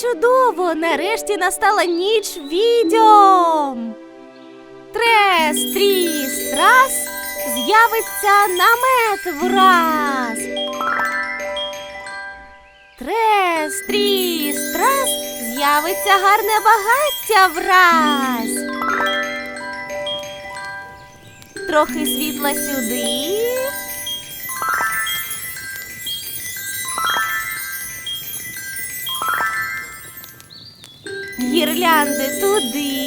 чудово! Нарешті настала ніч відьом. Трес, тріс, трас, з'явиться намет враз. Трес, тріс, трас, з'явиться гарне багаття враз. Трохи світла сюди. Гірлянди туди.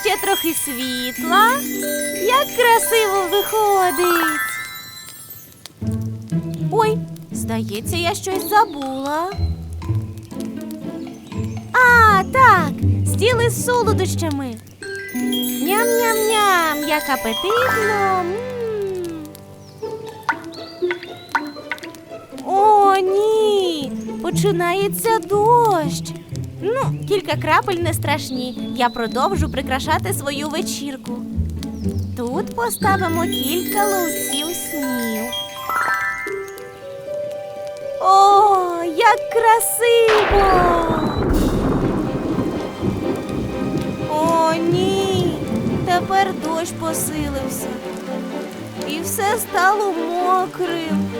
Ще трохи світла. Як красиво виходить. Ой, здається, я щось забула. А, так, стіл із солодощами. Ням-ням-ням, як апетитно. О, ні, починається дощ. Ну, кілька крапель не страшні. Я продовжу прикрашати свою вечірку. Тут поставимо кілька ловців снів. О, як красиво! О, ні. Тепер дощ посилився. І все стало мокрим.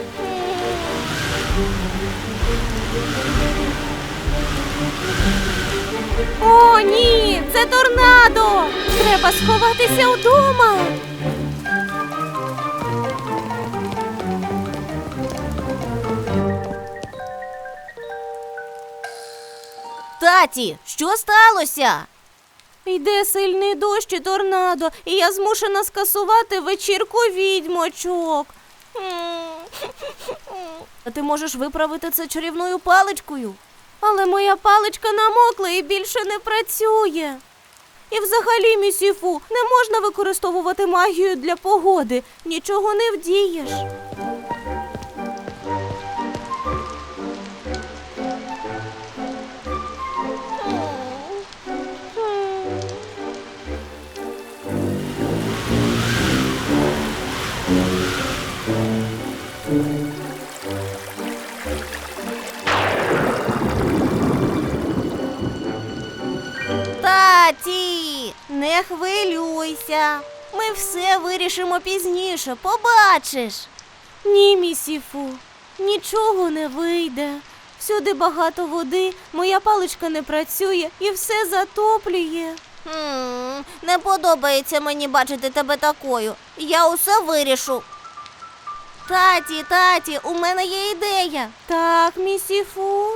О, ні, це торнадо! Треба сховатися вдома. Таті, що сталося? Йде сильний дощ і торнадо, і я змушена скасувати вечірку відьмочок. А ти можеш виправити це чарівною паличкою. Але моя паличка намокла і більше не працює. І взагалі, місіфу, не можна використовувати магію для погоди. Нічого не вдієш. Хвилюйся. Ми все вирішимо пізніше, побачиш. Ні, місіфу, нічого не вийде. Всюди багато води, моя паличка не працює і все затоплює. Хм, не подобається мені бачити тебе такою. Я усе вирішу. Таті, таті, у мене є ідея. Так, місіфу.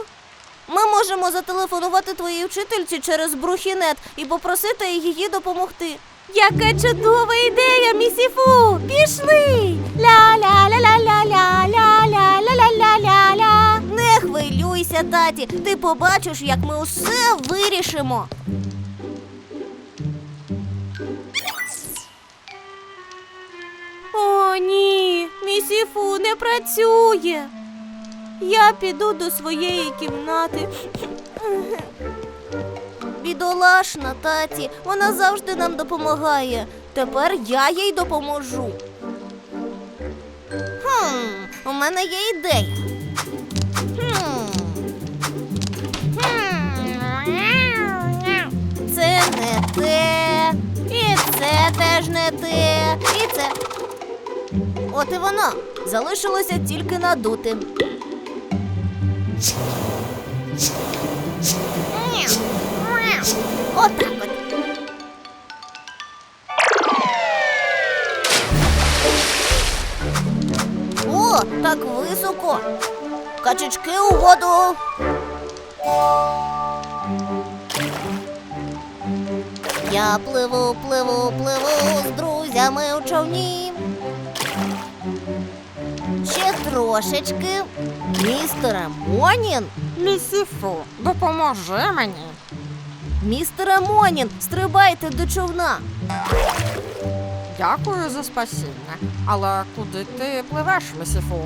Ми можемо зателефонувати твоїй вчительці через брухінет і попросити її допомогти. Яка чудова ідея, місіфу! Пішли! Ля-ля-ля-ля-ля-ля-ля-ля-ля-ля-ля-ля. Не хвилюйся, таті. Ти побачиш, як ми усе вирішимо. О, ні, місіфу не працює. Я піду до своєї кімнати. Бідолашна таті, вона завжди нам допомагає. Тепер я їй допоможу. Хм, у мене є ідея. Це не те, і це теж не те, і це. От і воно. Залишилося тільки надути. Отак от. О, так високо. Качечки у воду. Я пливу, пливу, пливу з друзями у човні. Ще трошечки. Містере Монін. Місіфу, допоможи мені. Містере Монін, стрибайте до човна. Дякую за спасіння. Але куди ти пливеш, місіфу?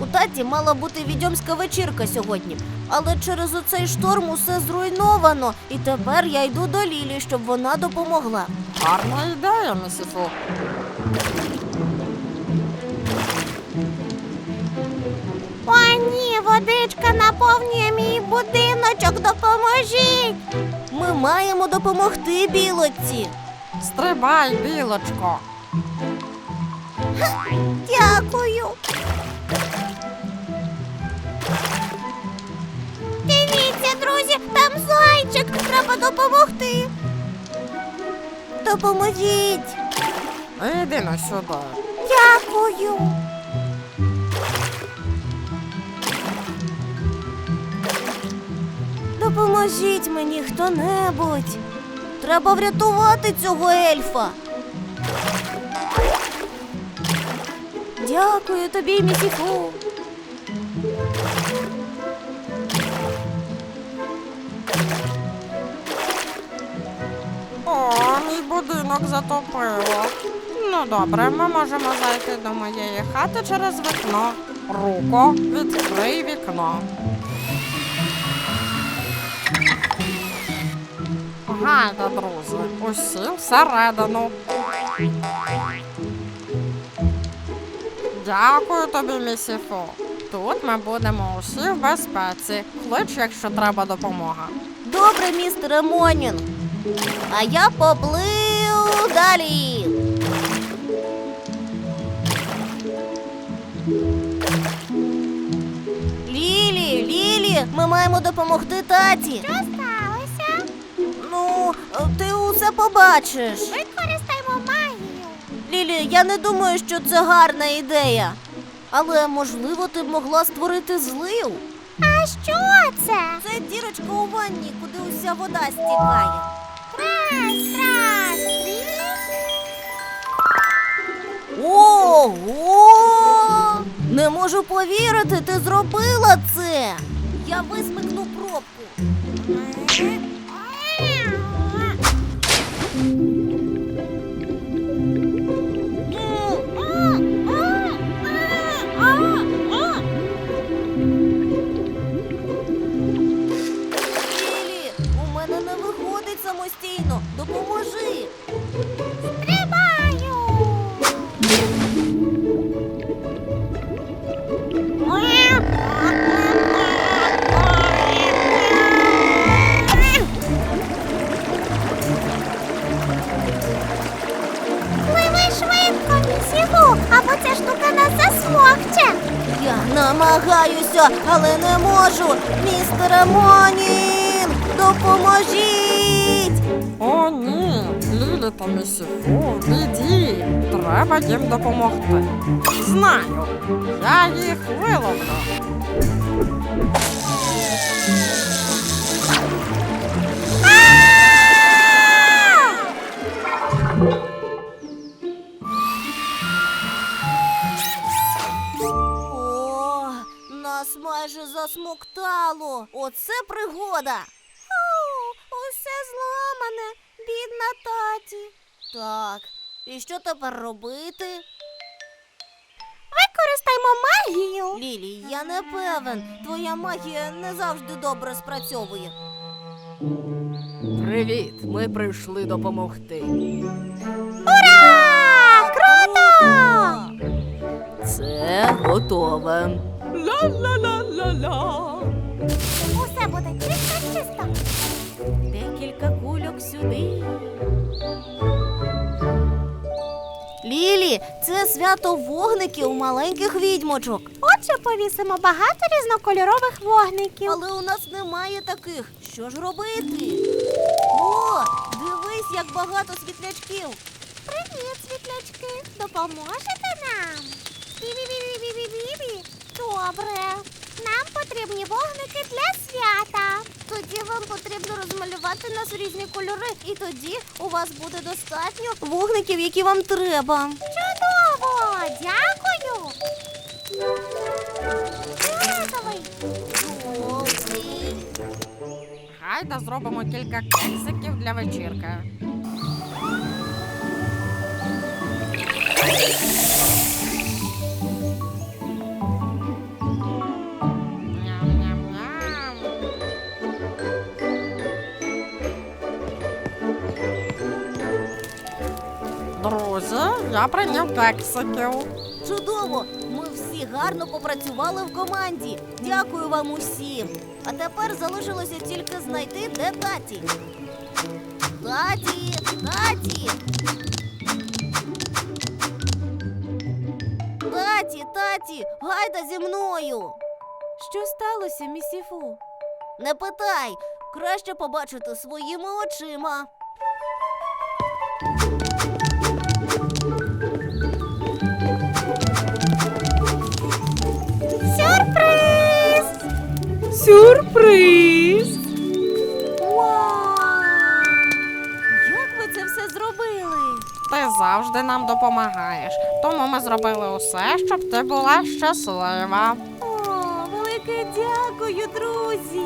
У таті мала бути відьомська вечірка сьогодні, але через оцей шторм усе зруйновано, і тепер я йду до Лілі, щоб вона допомогла. Гарна ідея, місіфу. Водичка наповнює мій будиночок. Допоможіть. Ми маємо допомогти білоці. Стрибай, білочко. Дякую. Дивіться, друзі, там зайчик. Треба допомогти. Допоможіть. Іди на сюди. Дякую. Допоможіть мені хто-небудь. Треба врятувати цього ельфа. Дякую тобі, місіфу. О, мій будинок затопило. Ну добре, ми можемо зайти до моєї хати через вікно. Руко, відкрий вікно. Гайда, друзі, усі всередину. Дякую тобі, місіфу. Тут ми будемо усі в безпеці. Клич, якщо треба допомога. Добре, містере Монін. А я поплив далі. Лілі, Лілі, ми маємо допомогти таті. Що побачиш. Використаємо магію. Лілі, я не думаю, що це гарна ідея. Але можливо ти б могла створити злив. А що це? Це дірочка у ванні, куди уся вода стікає. Раз, раз, Ого! Не можу повірити, ти зробила це. Я висмикну пробку. Штука нас засмокче. Я намагаюся, але не можу. Містере Монін, допоможіть. О, ні, Лілі та місіфу, біді. Треба їм допомогти. Знаю, я їх виловлю. Оце пригода. усе зламане, бідна таті. Так, і що тепер робити? Використаймо магію. Лілі, я не певен. Твоя магія не завжди добре спрацьовує. Привіт, ми прийшли допомогти. Ура! Круто! Це готове. Ла-ла-ла-ла-ла. Буде чисто чисто. Декілька кульок сюди. Лілі, це свято вогників маленьких відьмочок. Отже, повісимо багато різнокольорових вогників. Але у нас немає таких. Що ж робити? О, дивись, як багато світлячків. Привіт, світлячки. Допоможете нам? Бі-бі-бі-бі-бі-бі. Добре. Нам потрібні вогники для свята. Тоді вам потрібно розмалювати нас різні кольори, і тоді у вас буде достатньо вогників, які вам треба. Чудово! Дякую! Фіолетовий. Гайда зробимо кілька кексиків для вечірки. Друзі, я прийняв кексиків. Чудово! Ми всі гарно попрацювали в команді. Дякую вам усім. А тепер залишилося тільки знайти, де таті. Таті, таті. Таті, таті, гайда зі мною. Що сталося, місіфу? Не питай, краще побачити своїми очима. Сюрприз! Вау! Як ви це все зробили? Ти завжди нам допомагаєш, тому ми зробили усе, щоб ти була щаслива. О, велике дякую, друзі!